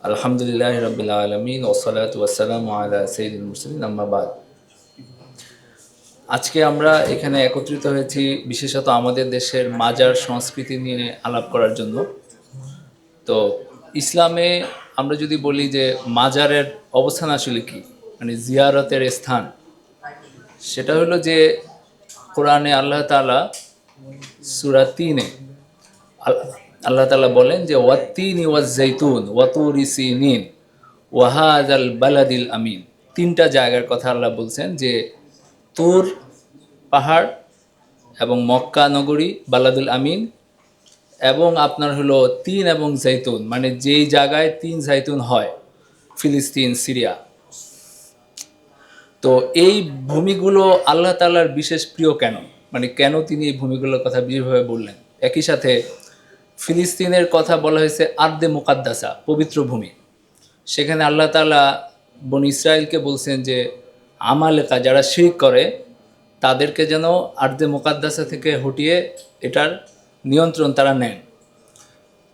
আলহামদুলিল্লাহ রবিল আলমিন ওসলাত ওয়াসালাম আলা সঈদুল মুসলিম আম্মাবাদ আজকে আমরা এখানে একত্রিত হয়েছি বিশেষত আমাদের দেশের মাজার সংস্কৃতি নিয়ে আলাপ করার জন্য। তো ইসলামে আমরা যদি বলি যে মাজারের অবস্থান আসলে কি মানে জিয়ারতের স্থান, সেটা হলো যে কোরআনে আল্লাহ তালা সুরা তিনে আল- আল্লাহ তালা বলেন যে, ওয়াত্তিন ওয়াজ জৈতুন ওয়াতুরি সিনিন ওয়াহাজ আল বালাদিল আমিন। তিনটা জায়গার কথা আল্লাহ বলছেন যে, তুর পাহাড় এবং মক্কা নগরী বালাদুল আমিন এবং আপনার হলো তিন এবং জৈতুন মানে যেই জায়গায় তিন জাইতুন হয়, ফিলিস্তিন, সিরিয়া। তো এই ভূমিগুলো আল্লাহ তাআলার বিশেষ প্রিয় কেন? মানে কেন তিনি এই ভূমিগুলোর কথা বিশেষভাবে বললেন? একই সাথে ফিলিস্তিনের কথা বলা হয়েছে আর্দে মুকাদ্দাসা, পবিত্র ভূমি। সেখানে আল্লাহ তালা বন ইসরায়েলকে বলছেন যে, আমালেকা যারা শিরিক করে, তাদেরকে যেন আর্দে মুকাদ্দাসা থেকে হটিয়ে এটার নিয়ন্ত্রণ তারা নেন।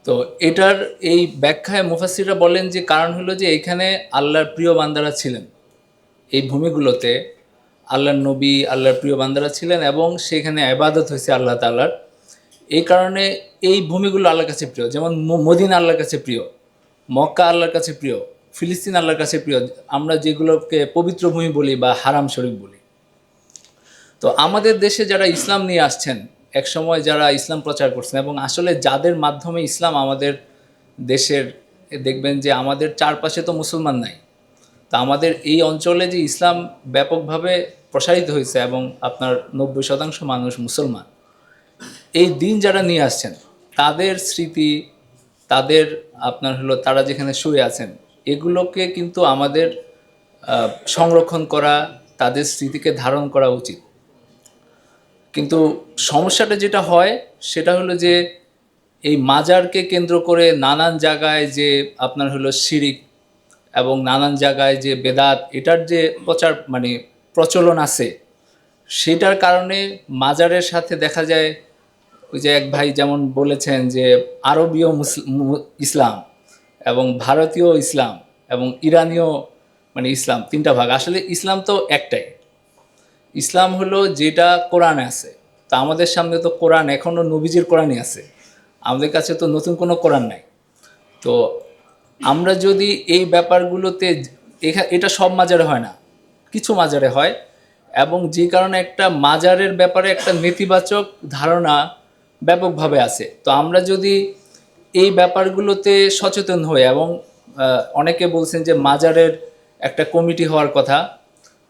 তো এটার এই ব্যাখ্যায় মুফাসিররা বলেন যে, কারণ হলো যে, এখানে আল্লাহর প্রিয় বান্দারা ছিলেন। এই ভূমিগুলোতে আল্লাহর নবী, আল্লাহর প্রিয় বান্দারা ছিলেন এবং সেখানে আবাদত হয়েছে আল্লাহ তাআলার। এই কারণে এই ভূমিগুলো আল্লাহর কাছে প্রিয়। যেমন মদিন আল্লাহর কাছে প্রিয়, মক্কা আল্লাহর কাছে প্রিয়, ফিলিস্তিন আল্লাহর কাছে প্রিয়, আমরা যেগুলোকে পবিত্র ভূমি বলি বা হারাম শরীফ বলি। তো আমাদের দেশে যারা ইসলাম নিয়ে আসছেন এক সময় যারা ইসলাম প্রচার করছেন এবং আসলে যাদের মাধ্যমে ইসলাম আমাদের দেশের দেখবেন যে আমাদের চারপাশে তো মুসলমান নাই। তা আমাদের এই অঞ্চলে যে ইসলাম ব্যাপকভাবে প্রসারিত হয়েছে এবং আপনার নব্বই শতাংশ মানুষ মুসলমান। এই দিন যারা নিয়ে আসছেন, তাদের স্মৃতি, তাদের আপনার হলো তারা যেখানে শুয়ে আছেন, এগুলোকে কিন্তু আমাদের সংরক্ষণ করা, তাদের স্মৃতিকে ধারণ করা উচিত। কিন্তু সমস্যাটা যেটা হয়, সেটা হলো যে এই মাজারকে কেন্দ্র করে নানান জায়গায় যে আপনার হলো শিরিক এবং নানান জায়গায় যে বেদাত, এটার যে প্রচার মানে প্রচলন আছে, সেটার কারণে মাজারের সাথে দেখা যায় ওই যে এক ভাই যেমন বলেছেন যে আরবীয় ইসলাম এবং ভারতীয় ইসলাম এবং ইরানীয় মানে ইসলাম তিনটা ভাগ। আসলে ইসলাম তো একটাই। ইসলাম হলো যেটা কোরআনে আছে। তা আমাদের সামনে তো কোরআন এখনও নবীজির কোরআনই আছে। আমাদের কাছে তো নতুন কোনো কোরআন নাই। তো আমরা যদি এই ব্যাপারগুলোতে এটা সব মাজারে হয় না। কিছু মাজারে হয় এবং যে কারণে একটা মাজারের ব্যাপারে একটা নেতিবাচক ধারণা ব্যাপকভাবে আছে। তো আমরা যদি এই ব্যাপারগুলোতে সচেতন হই এবং অনেকে বলছেন যে মাজারের একটা কমিটি হওয়ার কথা।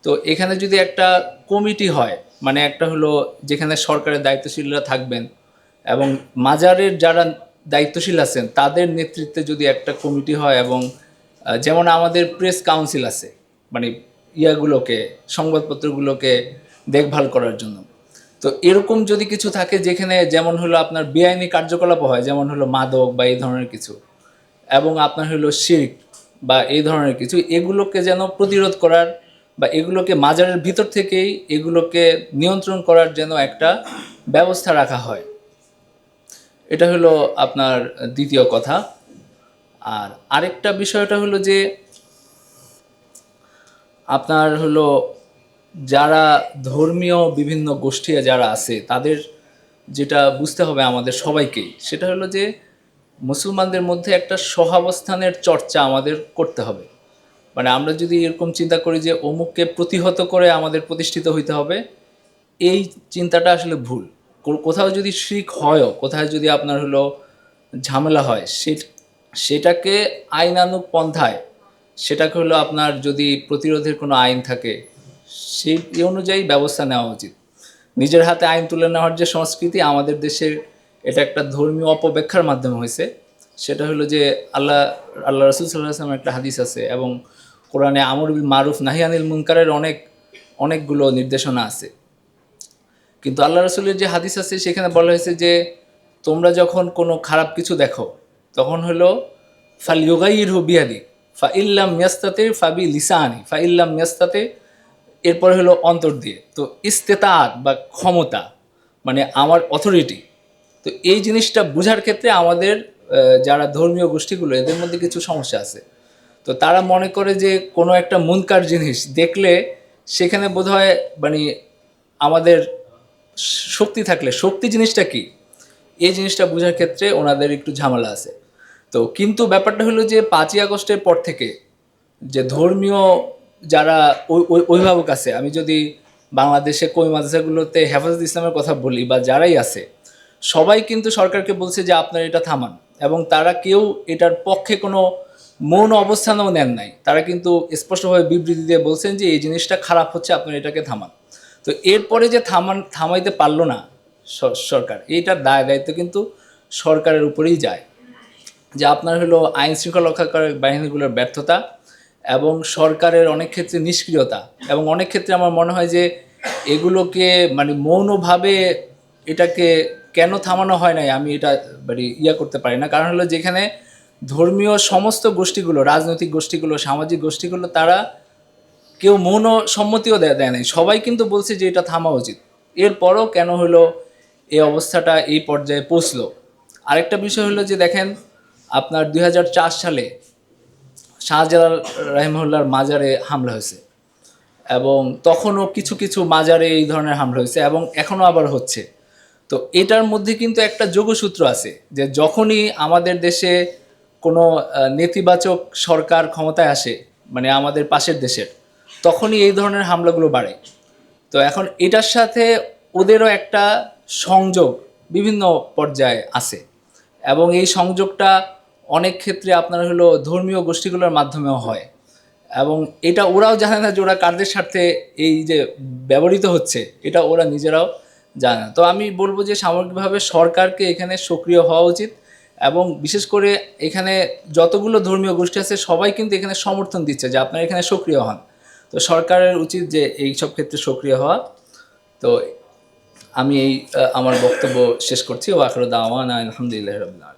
তো এখানে যদি একটা কমিটি হয় মানে একটা হলো যেখানে সরকারের দায়িত্বশীলরা থাকবেন এবং মাজারের যারা দায়িত্বশীল আছেন, তাদের নেতৃত্বে যদি একটা কমিটি হয় এবং যেমন আমাদের প্রেস কাউন্সিল আছে মানে ইয়াগুলোকে, সংবাদপত্রগুলোকে দেখভাল করার জন্য। তো এরকম যদি কিছু থাকে যেখানে যেমন হলো আপনার বেআইনি কার্যকলাপ হয়, যেমন হলো মাদক বা এই ধরনের কিছু, এবং আপনার হলো শির্ক বা এই ধরনের কিছু, এগুলোকে যেন প্রতিরোধ করার বা এগুলোকে মাজারের ভিতর থেকেই এগুলোকে নিয়ন্ত্রণ করার যেন একটা ব্যবস্থা রাখা হয়। এটা হলো আপনার দ্বিতীয় কথা। আর আরেকটা বিষয়টা হলো যে আপনার হলো যারা ধর্মীয় বিভিন্ন গোষ্ঠী যারা আছে, তাদের যেটা বুঝতে হবে আমাদের সবাইকেই, সেটা হলো যে মুসলমানদের মধ্যে একটা সহাবস্থানের চর্চা আমাদের করতে হবে। মানে আমরা যদি এরকম চিন্তা করি যে অমুককে প্রতিহত করে আমাদের প্রতিষ্ঠিত হইতে হবে, এই চিন্তাটা আসলে ভুল। কোথাও যদি শিখ হয়ও, কোথাও যদি আপনার হলো ঝামেলা হয় সে সেটাকে আইনানুগ পন্থায়, সেটাকে হলো আপনার যদি প্রতিরোধের কোনো আইন থাকে সেই অনুযায়ী ব্যবস্থা নেওয়া উচিত। নিজের হাতে আইন তুলে নেওয়ার যে সংস্কৃতি আমাদের দেশের এটা একটা ধর্মীয় অপব্যাখ্যার মাধ্যমে হয়েছে। সেটা হলো যে আল্লাহ আল্লাহ রসুল সাল্লাহ আসলামের একটা হাদিস আছে এবং কোরআনে আমর বিল মারুফ নাহিয়ানিল মুনকারের অনেক, অনেকগুলো নির্দেশনা আছে। কিন্তু আল্লাহ রসুলের যে হাদিস আছে সেখানে বলা হয়েছে যে তোমরা যখন কোনো খারাপ কিছু দেখো, তখন হলো ফাল ইয়োগাইর হু বিহাদি ফা ইল্লাম মিয়াস্তাতে ফাবি লিসানি ফা ইল্লাম মিয়াস্তাতে এরপরে হলো অন্তর দিয়ে। তো ইস্তেতাত বা ক্ষমতা মানে আমার অথরিটি তো এই জিনিসটা বোঝার ক্ষেত্রে আমাদের যারা ধর্মীয় গোষ্ঠীগুলো, এদের মধ্যে কিছু সমস্যা আছে। তো তারা মনে করে যে কোনো একটা মুনকার জিনিস দেখলে সেখানে বোধহয় মানে আমাদের শক্তি থাকলে, শক্তি জিনিসটা কি? এই জিনিসটা বোঝার ক্ষেত্রে ওনাদের একটু ঝামেলা আছে। তো কিন্তু ব্যাপারটা হলো যে পাঁচই আগস্টের পর থেকে যে ধর্মীয় যারা অভিভাবক আছে, আমি যদি বাংলাদেশে কই মাদ্রাসাগুলোতে হেফাজত ইসলামের কথা বলি বা যারাই আছে, সবাই কিন্তু সরকারকে বলছে যে আপনারা এটা থামান এবং তারা কেউ এটার পক্ষে কোনো মৌন অবস্থানও নেন নাই। তারা কিন্তু স্পষ্টভাবে বিবৃতি দিয়ে বলছেন যে এই জিনিসটা খারাপ হচ্ছে, আপনারা এটাকে থামান। তো এরপরে যে থামান, থামাইতে পারল না সরকার এইটার দায় দায়িত্ব কিন্তু সরকারের উপরেই যায়। যে আপনার হলো আইন শৃঙ্খলা রক্ষাকারী বাহিনীগুলোর ব্যর্থতা এবং সরকারের অনেক ক্ষেত্রে নিষ্ক্রিয়তা এবং অনেক ক্ষেত্রে আমার মনে হয় যে এগুলোকে মানে মৌনভাবে এটাকে কেন থামানো হয় নাই আমি এটা মানে ইয়া করতে পারি না। কারণ হলো যেখানে ধর্মীয় সমস্ত গোষ্ঠীগুলো, রাজনৈতিক গোষ্ঠীগুলো, সামাজিক গোষ্ঠীগুলো তারা কেউ মৌন সম্মতিও দেয় দেয় নাই। সবাই কিন্তু বলছে যে এটা থামা উচিত। এরপরও কেন হলো এই অবস্থাটা এই পর্যায়ে পৌঁছলো? আরেকটা বিষয় হলো যে দেখেন, আপনার দু হাজার চার সালে শাহজালাল রাহিমহুল্লার মাজারে হামলা হয়েছে। এবং তখনও কিছু কিছু মাজারে এই ধরনের হামলা হয়েছে এবং এখনও আবার হচ্ছে। তো এটার মধ্যে কিন্তু একটা যোগসূত্র আছে যে যখনই আমাদের দেশে কোনো নেতিবাচক সরকার ক্ষমতায় আসে মানে আমাদের পাশের দেশের, তখনই এই ধরনের হামলাগুলো বাড়ে। তো এখন এটার সাথে ওদেরও একটা সংযোগ বিভিন্ন পর্যায়ে আছে। এবং এই সংযোগটা অনেক ক্ষেত্রে আপনার হলো ধর্মীয় গোষ্ঠীগুলোর মাধ্যমেও হয়। এবং এটা ওরাও জানে না যে ওরা কাদের স্বার্থে এই যে ব্যবহৃত হচ্ছে, এটা ওরা নিজেরাও জানে না। তো আমি বলব যে সামগ্রিকভাবে সরকারকে এখানে সক্রিয় হওয়া উচিত এবং বিশেষ করে এখানে যতগুলো ধর্মীয় গোষ্ঠী আছে, সবাই কিন্তু এখানে সমর্থন দিচ্ছে যে আপনারা এখানে সক্রিয় হন। তো সরকারের উচিত যে এই সব ক্ষেত্রে সক্রিয় হওয়া। তো আমি এই আমার বক্তব্য শেষ করছি। ও আখরুদ্দাওয়ান আলহামদুলিল্লাহ রবিল্লা